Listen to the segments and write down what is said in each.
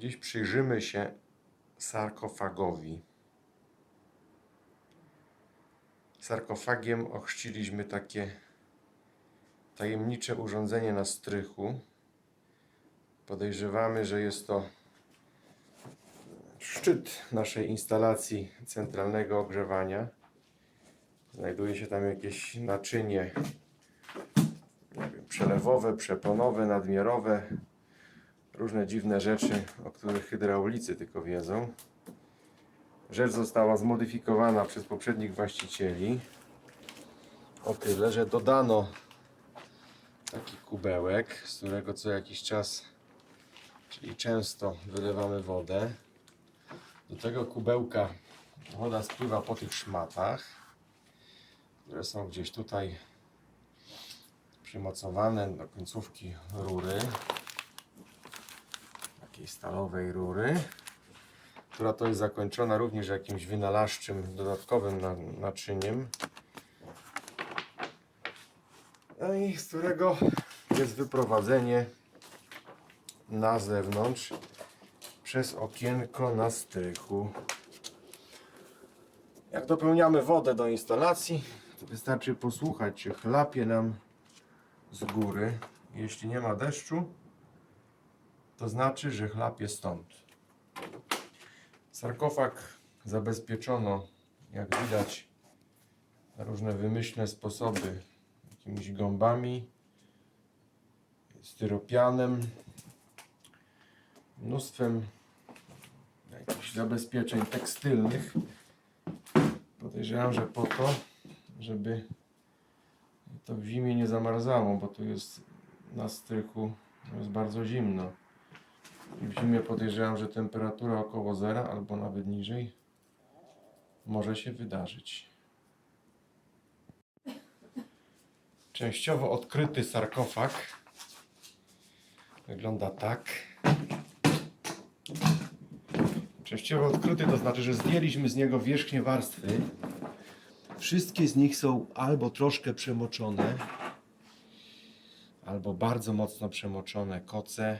Dziś przyjrzymy się sarkofagowi. Sarkofagiem ochrzciliśmy takie tajemnicze urządzenie na strychu. Podejrzewamy, że jest to szczyt naszej instalacji centralnego ogrzewania. Znajduje się tam jakieś naczynie nie wiem, przelewowe, przeponowe, nadmiarowe, różne dziwne rzeczy, o których hydraulicy tylko wiedzą. Rzecz została zmodyfikowana przez poprzednich właścicieli o tyle, że dodano taki kubełek, z którego co jakiś czas, czyli często wylewamy wodę. Do tego kubełka woda spływa po tych szmatach, które są gdzieś tutaj przymocowane do końcówki rury, takiej stalowej rury, która to jest zakończona również jakimś wynalazczym, dodatkowym na- naczyniem, no i z którego jest wyprowadzenie na zewnątrz przez okienko na strychu. Jak dopełniamy wodę do instalacji, to wystarczy posłuchać, czy chlapie nam z góry. Jeśli nie ma deszczu, to znaczy, że chlapie stąd. Sarkofag zabezpieczono, jak widać, na różne wymyślne sposoby, jakimiś gąbami, styropianem, mnóstwem jakichś zabezpieczeń tekstylnych. Podejrzewam, że po to, żeby to w zimie nie zamarzało, bo tu jest na strychu jest bardzo zimno. W zimie podejrzewam, że temperatura około zera albo nawet niżej może się wydarzyć. Częściowo odkryty sarkofag wygląda tak. Częściowo odkryty to znaczy, że zdjęliśmy z niego wierzchnie warstwy. Wszystkie z nich są albo troszkę przemoczone, albo bardzo mocno przemoczone koce,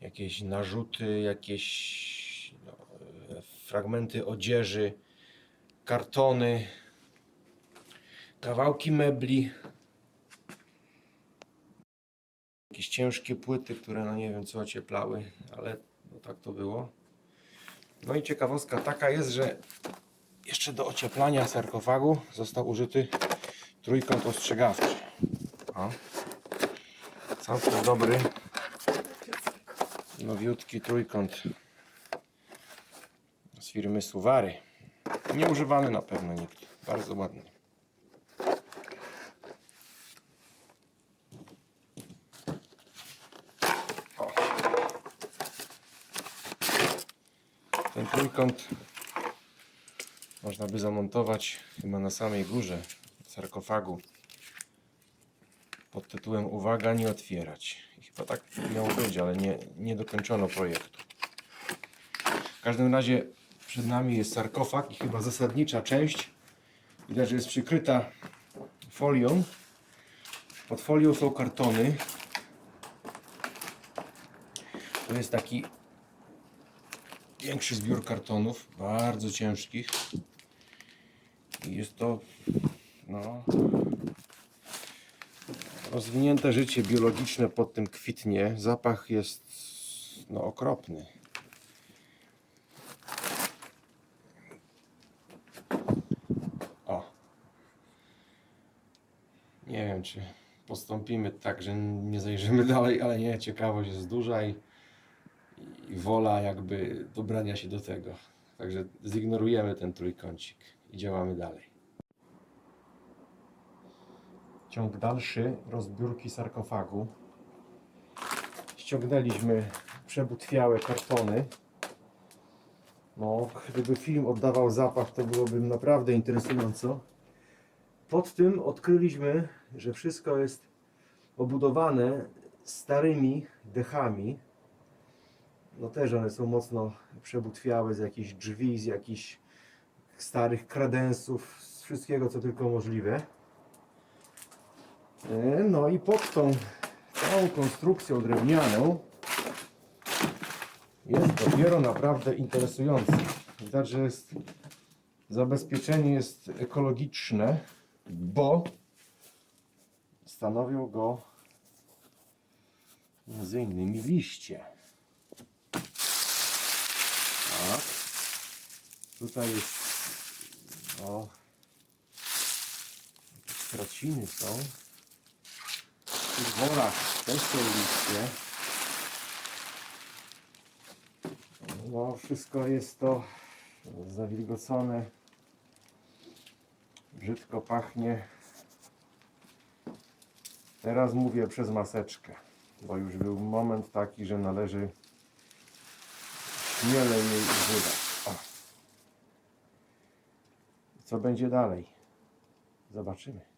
jakieś narzuty, jakieś no, e, fragmenty odzieży, kartony, kawałki mebli, jakieś ciężkie płyty, które no nie wiem co ocieplały, ale no tak to było. No i ciekawostka taka jest, że jeszcze do ocieplania sarkofagu został użyty trójkąt ostrzegawczy. O. Całkiem dobry, nowiutki trójkąt z firmy Suwary. Nieużywany na pewno nikt. Bardzo ładny. O. Ten trójkąt można by zamontować chyba na samej górze sarkofagu pod tytułem Uwaga, nie otwierać. Chyba tak miało być, ale nie, nie dokończono projektu. W każdym razie przed nami jest sarkofag i chyba zasadnicza część. Widać, że jest przykryta folią. Pod folią są kartony. To jest taki większy zbiór kartonów, bardzo ciężkich. I jest to no, rozwinięte życie biologiczne pod tym kwitnie. Zapach jest no, okropny. O. Nie wiem, czy postąpimy tak, że nie zajrzymy dalej, ale nie, ciekawość jest duża i, i wola jakby dobrania się do tego. Także zignorujemy ten trójkącik i działamy dalej. Ciąg dalszy rozbiórki sarkofagu. Ściągnęliśmy przebutwiałe kartony. No, gdyby film oddawał zapach, to byłoby naprawdę interesująco. Pod tym odkryliśmy, że wszystko jest obudowane starymi dechami. No też one są mocno przebutwiałe z jakichś drzwi, z jakichś starych kredensów, z wszystkiego co tylko możliwe. E, No i pod tą całą konstrukcją drewnianą jest dopiero naprawdę interesujący. Widać, że jest zabezpieczenie jest ekologiczne, bo stanowią go między innymi liście. Tak. Tutaj jest o jakieś traciny są. Worach też są liście. No, wszystko jest to zawilgocone. Brzydko pachnie. Teraz mówię przez maseczkę, bo już był moment taki, że należy śmiele jej używać. O. Co będzie dalej? Zobaczymy.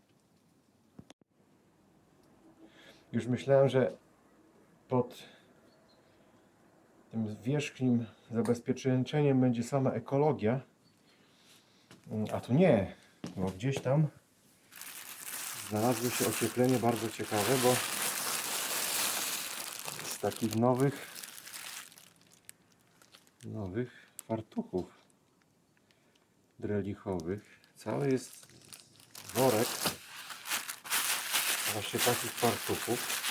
Już myślałem, że pod tym wierzchnim zabezpieczeniem będzie sama ekologia. Mm, A tu nie, bo gdzieś tam znalazło się ocieplenie bardzo ciekawe, bo z takich nowych nowych fartuchów drelichowych. Cały jest worek właśnie takich fartuchów.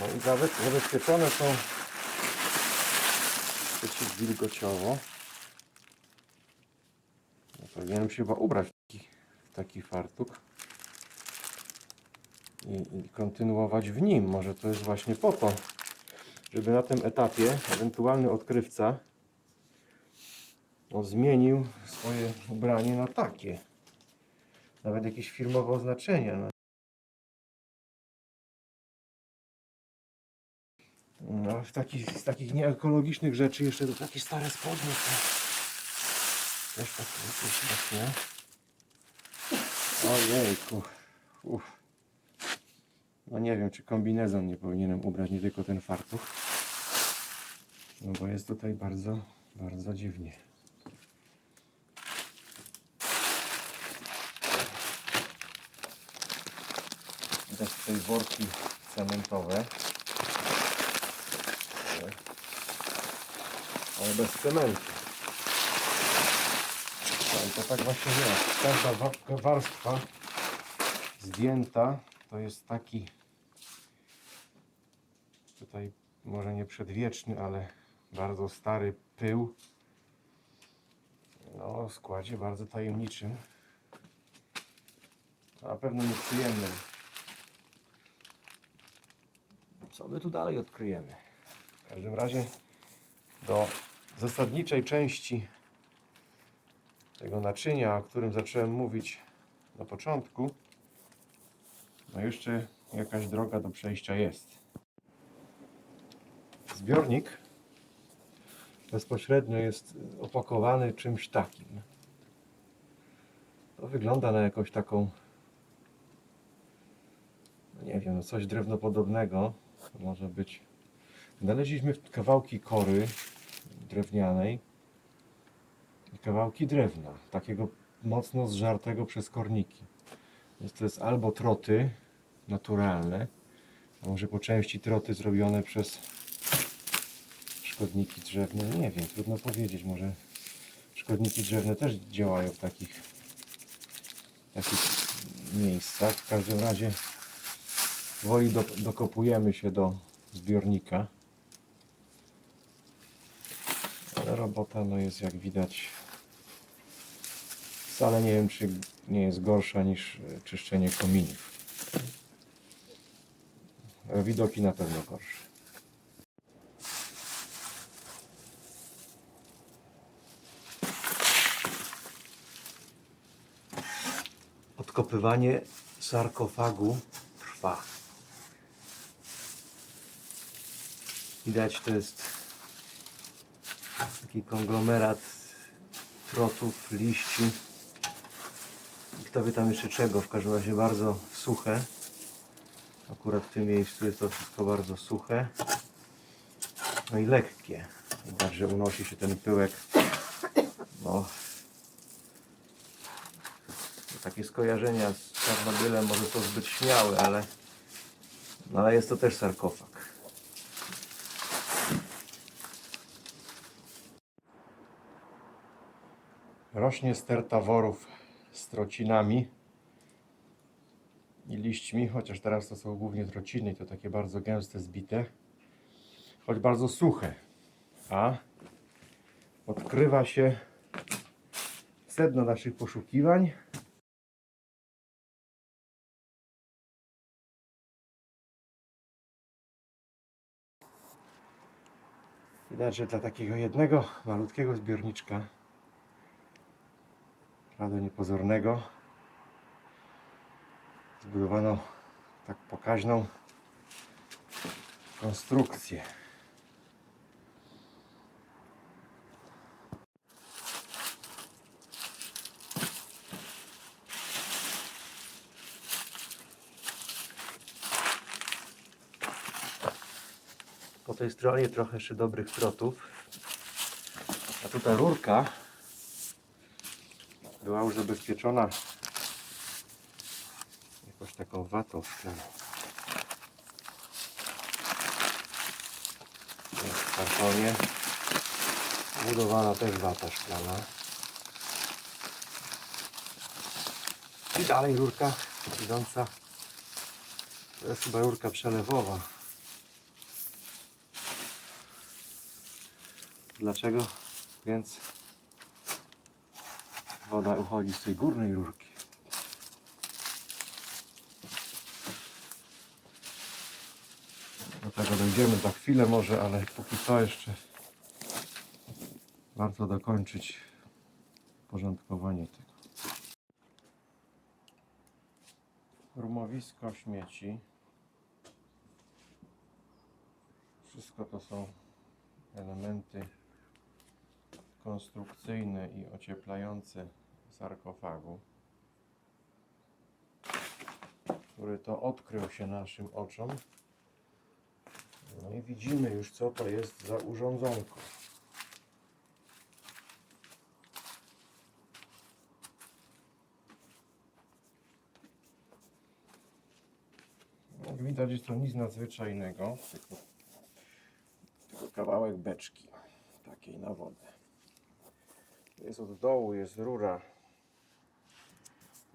No i nawet zabezpieczone są przeciwwilgociowo. No, powinienem się chyba ubrać w taki, taki fartuch i, i kontynuować w nim. Może to jest właśnie po to, żeby na tym etapie ewentualny odkrywca no, zmienił swoje ubranie na takie. Nawet jakieś firmowe oznaczenia. No. No, w takich, z takich nieekologicznych rzeczy jeszcze to takie stare spodnie. Też takie jakieś właśnie. Ojejku. Uff. No nie wiem, czy kombinezon nie powinienem ubrać, nie tylko ten fartuch. No bo jest tutaj bardzo, bardzo dziwnie. Widać tutaj worki cementowe. Ale bez cementu. No i to tak właśnie jest. Każda wa- warstwa zdjęta to jest taki tutaj może nie przedwieczny, ale bardzo stary pył. No, o składzie bardzo tajemniczym. Na pewno nieprzyjemnym. Co my tu dalej odkryjemy? W każdym razie do zasadniczej części tego naczynia, o którym zacząłem mówić na początku, no jeszcze jakaś droga do przejścia jest. Zbiornik bezpośrednio jest opakowany czymś takim. To wygląda na jakąś taką, no nie wiem, no coś drewnopodobnego. Może być. Znaleźliśmy kawałki kory drewnianej i kawałki drewna, takiego mocno zżartego przez korniki. Więc to jest albo troty naturalne, a może po części troty zrobione przez szkodniki drzewne. Nie wiem, trudno powiedzieć. Może szkodniki drzewne też działają w takich, takich miejscach. W każdym razie woli do, dokopujemy się do zbiornika. Ale robota no jest jak widać wcale nie wiem czy nie jest gorsza niż e, czyszczenie kominów. E, Widoki na pewno gorsze. Odkopywanie sarkofagu trwa. Widać, to jest taki konglomerat trotów, liści. I Kto wie tam jeszcze czego, w każdym razie bardzo suche. Akurat w tym miejscu jest to wszystko bardzo suche. No i lekkie. Widać, że unosi się ten pyłek. No, takie skojarzenia z Czarnobylem może są zbyt śmiałe, ale, no ale jest to też sarkofag. Rośnie sterta worów z trocinami i liśćmi, chociaż teraz to są głównie trociny to takie bardzo gęste, zbite, choć bardzo suche. A odkrywa się sedno naszych poszukiwań. Widać, że dla takiego jednego malutkiego zbiorniczka, prawda niepozornego, zbudowano tak pokaźną konstrukcję. Po tej stronie trochę jeszcze dobrych trotów. A tutaj rurka była już zabezpieczona jakąś taką watą szklaną. Jest w kartonie. Budowana też wata szklana. I dalej rurka idąca. To jest chyba rurka przelewowa. Dlaczego? Więc woda uchodzi z tej górnej rurki. Do tego dojdziemy za chwilę może, ale póki co jeszcze warto dokończyć porządkowanie tego. Rumowisko śmieci. Wszystko to są elementy konstrukcyjne i ocieplające sarkofagu, który to odkrył się naszym oczom. No i widzimy już, co to jest za urządzonko. Jak widać, jest to nic nadzwyczajnego, tylko, tylko kawałek beczki takiej na wodę. Jest od dołu, jest rura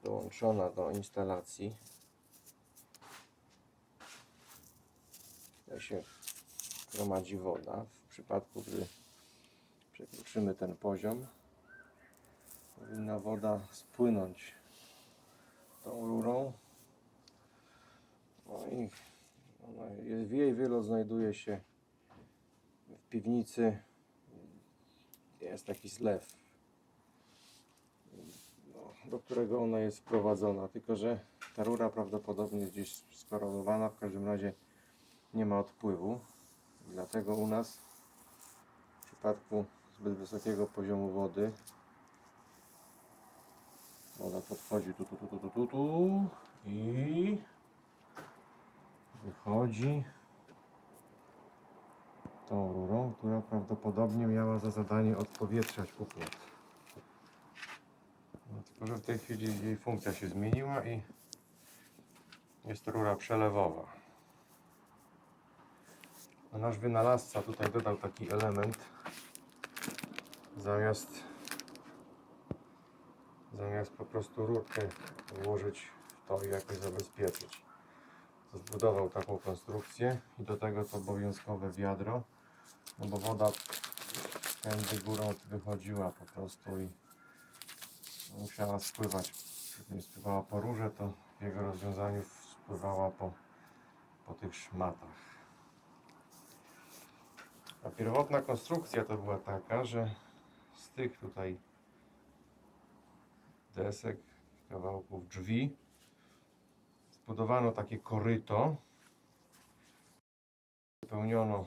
dołączona do instalacji. Jak się gromadzi woda. W przypadku, gdy przekroczymy ten poziom, powinna woda spłynąć tą rurą. No i jest, jej wylot znajduje się w piwnicy. Jest taki zlew do którego ona jest wprowadzona, tylko że ta rura prawdopodobnie gdzieś skorelowana, w każdym razie nie ma odpływu. Dlatego u nas w przypadku zbyt wysokiego poziomu wody woda podchodzi tu, tu, tu, tu, tu, tu, tu i wychodzi tą rurą, która prawdopodobnie miała za zadanie odpowietrzać układ. Że w tej chwili jej funkcja się zmieniła i jest rura przelewowa. A nasz wynalazca tutaj dodał taki element zamiast zamiast po prostu rurkę włożyć w to i jakoś zabezpieczyć. Zbudował taką konstrukcję i do tego to obowiązkowe wiadro, no bo woda tędy górą wychodziła po prostu i musiała spływać. Gdy spływała po rurze, to w jego rozwiązaniu spływała po, po tych szmatach. A pierwotna konstrukcja to była taka, że z tych tutaj desek, kawałków drzwi zbudowano takie koryto. Wypełniono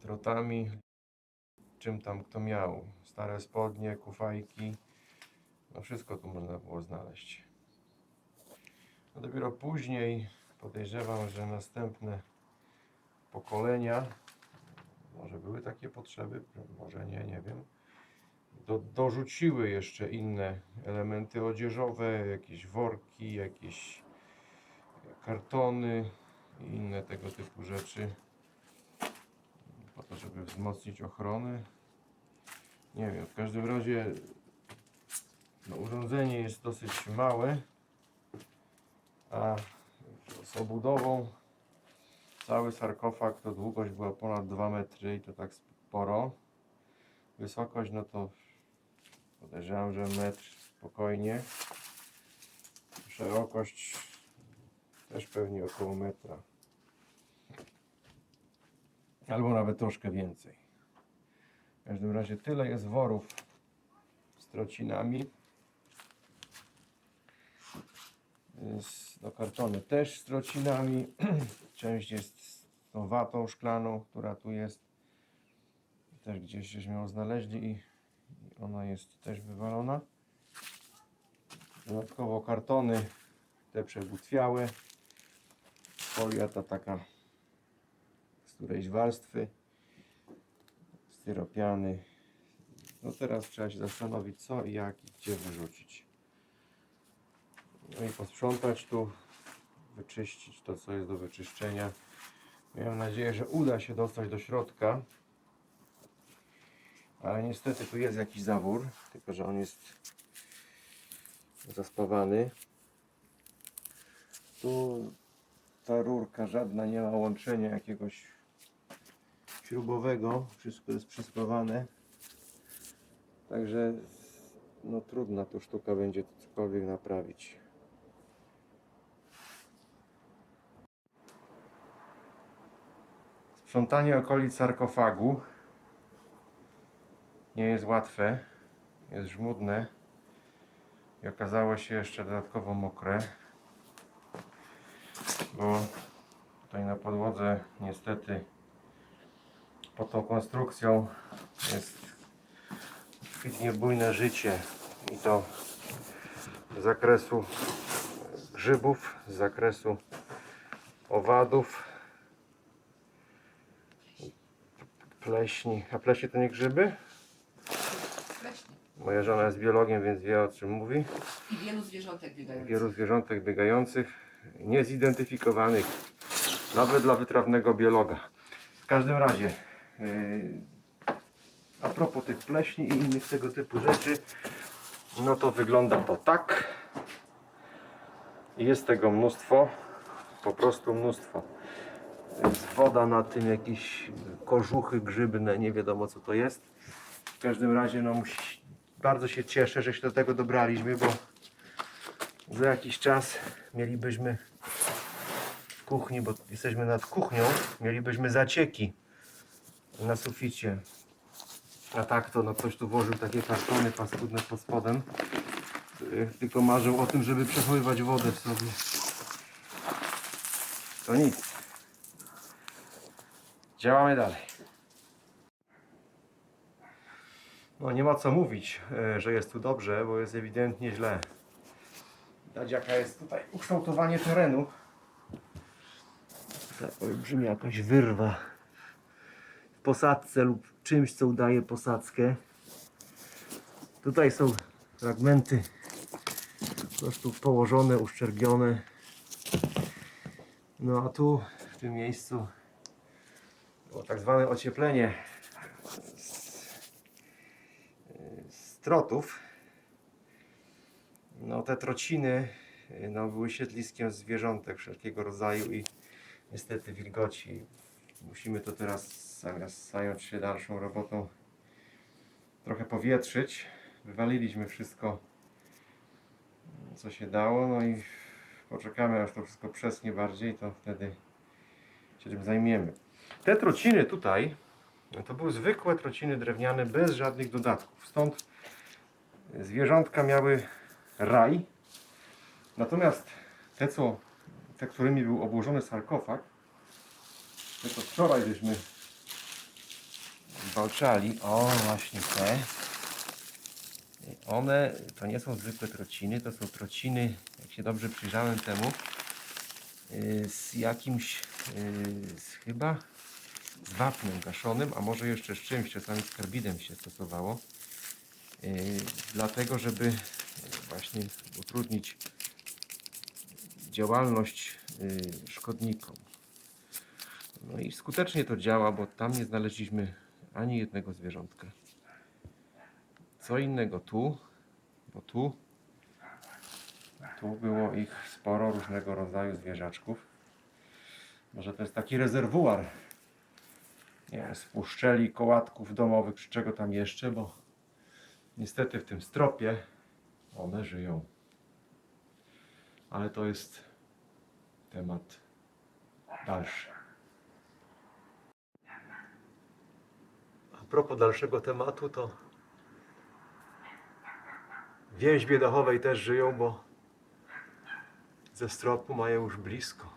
trotami, czym tam kto miał. Stare spodnie, kufajki. No wszystko tu można było znaleźć. No dopiero później podejrzewam, że następne pokolenia, może były takie potrzeby, może nie, nie wiem, do, dorzuciły jeszcze inne elementy odzieżowe, jakieś worki, jakieś kartony i inne tego typu rzeczy to, żeby wzmocnić ochronę Nie wiem, w każdym razie no, urządzenie jest dosyć małe, a z obudową cały sarkofag to długość była ponad 2 metry i to tak sporo. Wysokość no to podejrzewam, że metr spokojnie. Szerokość też pewnie około metra. Albo nawet troszkę więcej. W każdym razie tyle jest worów z trocinami. Jest do kartony też z trocinami. Część jest z tą watą szklaną, która tu jest. Też gdzieś żeśmy ją znaleźli i ona jest też wywalona. Dodatkowo kartony te przebutwiałe. Folia ta taka którejś warstwy. Styropiany. No teraz trzeba się zastanowić co i jak i gdzie wyrzucić. No i posprzątać tu, wyczyścić to co jest do wyczyszczenia. Miałem nadzieję, że uda się dostać do środka. Ale niestety tu jest jakiś zawór, tylko że on jest zaspawany. Tu ta rurka żadna nie ma łączenia jakiegoś śrubowego. Wszystko jest przyspawane. Także no trudna to sztuka będzie cokolwiek naprawić. Sprzątanie okolic sarkofagu nie jest łatwe, jest żmudne i okazało się jeszcze dodatkowo mokre, bo tutaj na podłodze niestety pod tą konstrukcją jest kwitnie bujne życie i to z zakresu grzybów, z zakresu owadów, pleśni. A pleśnie to nie grzyby? Leśnie. Moja żona jest biologiem, więc wie o czym mówi. I wielu zwierzątek biegających. Wielu zwierzątek biegających, niezidentyfikowanych, nawet dla wytrawnego biologa. W każdym razie, a propos tych pleśni i innych tego typu rzeczy, no to wygląda to tak. Jest tego mnóstwo, po prostu mnóstwo. Jest woda na tym, jakieś kożuchy grzybne, nie wiadomo co to jest. W każdym razie, no bardzo się cieszę, że się do tego dobraliśmy, bo za jakiś czas mielibyśmy w kuchni, bo jesteśmy nad kuchnią, mielibyśmy zacieki na suficie. A tak to no ktoś tu włożył takie kartony paskudne pod spodem. który Tylko marzył o tym, żeby przechowywać wodę w sobie. To nic. Działamy dalej. No nie ma co mówić, e, że jest tu dobrze, bo jest ewidentnie źle. Widać jaka jest tutaj ukształtowanie terenu. Ta olbrzymia jakaś wyrwa posadzce lub czymś, co udaje posadzkę. Tutaj są fragmenty po prostu położone, uszczerbione. No a tu w tym miejscu było tak zwane ocieplenie z trotów. No te trociny no, były siedliskiem zwierzątek wszelkiego rodzaju i niestety wilgoci. Musimy to teraz zamiast zająć się dalszą robotą trochę powietrzyć. Wywaliliśmy wszystko co się dało, no i poczekamy aż to wszystko przesnie bardziej, to wtedy się tym zajmiemy. Te trociny tutaj to były zwykłe trociny drewniane bez żadnych dodatków. Stąd zwierzątka miały raj. Natomiast te, co, te, którymi był obłożony sarkofag, co wczoraj żeśmy walczali, o właśnie te, one to nie są zwykłe trociny, to są trociny, jak się dobrze przyjrzałem temu, yy, z jakimś, yy, z chyba z wapnem gaszonym, a może jeszcze z czymś, czasami z karbidem się stosowało. Yy, dlatego, żeby właśnie utrudnić działalność szkodnikom. No i skutecznie to działa, bo tam nie znaleźliśmy ani jednego zwierzątka. Co innego tu, bo tu, tu było ich sporo różnego rodzaju zwierzaczków. Może to jest taki rezerwuar nie wiem, spuszczeli kołatków domowych, czy czego tam jeszcze, bo niestety w tym stropie one żyją. Ale to jest temat dalszy. Propos dalszego tematu, to więź biedachowej też żyją, bo ze stropu mają już blisko.